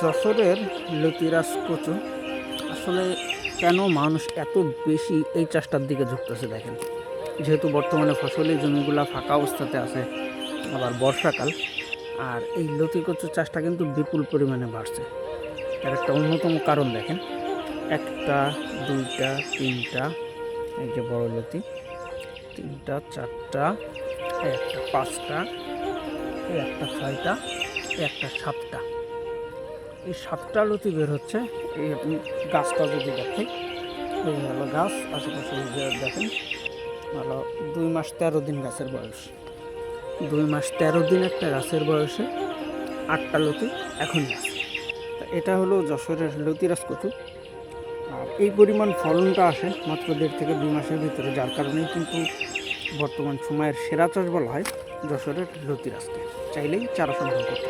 যশোরের লতিরাজ কচু। আসলে কেন মানুষ এত বেশি এই চাষটার দিকে ঝুঁকতেছে দেখেন? যেহেতু বর্তমানে ফসলি জমিগুলো ফাঁকা অবস্থাতে আছে, আবার বর্ষাকাল, আর এই লতি কচু চাষটা কিন্তু বিপুল পরিমাণে বাড়ছে। এর একটা অন্যতম কারণ দেখেন, একটা, দুইটা, তিনটা, এই যে বড় লতি, তিনটা, চারটা, একটা পাঁচটা, একটা ছয়টা, একটা সাতটা। এই সাতটা লতি বের হচ্ছে। এই আপনি গাছটা যদি দেখেন, এই হলো গাছ, আশেপাশে দেখেন হলো দুই মাস তেরো দিন গাছের বয়স। দুই মাস তেরো দিন একটা গাছের বয়সে আটটা লতি তা এটা হলো যশোরের লতিরাজ কচু আর এই পরিমাণ ফলনটা আসে মাত্র দেড় থেকে দুই মাসের ভিতরে, যার কারণেই কিন্তু বর্তমান সময়ের সেরা চাষ বলা হয় যশোরের লতিরাজকে। চাইলেই চারা সংগ্রহ করতে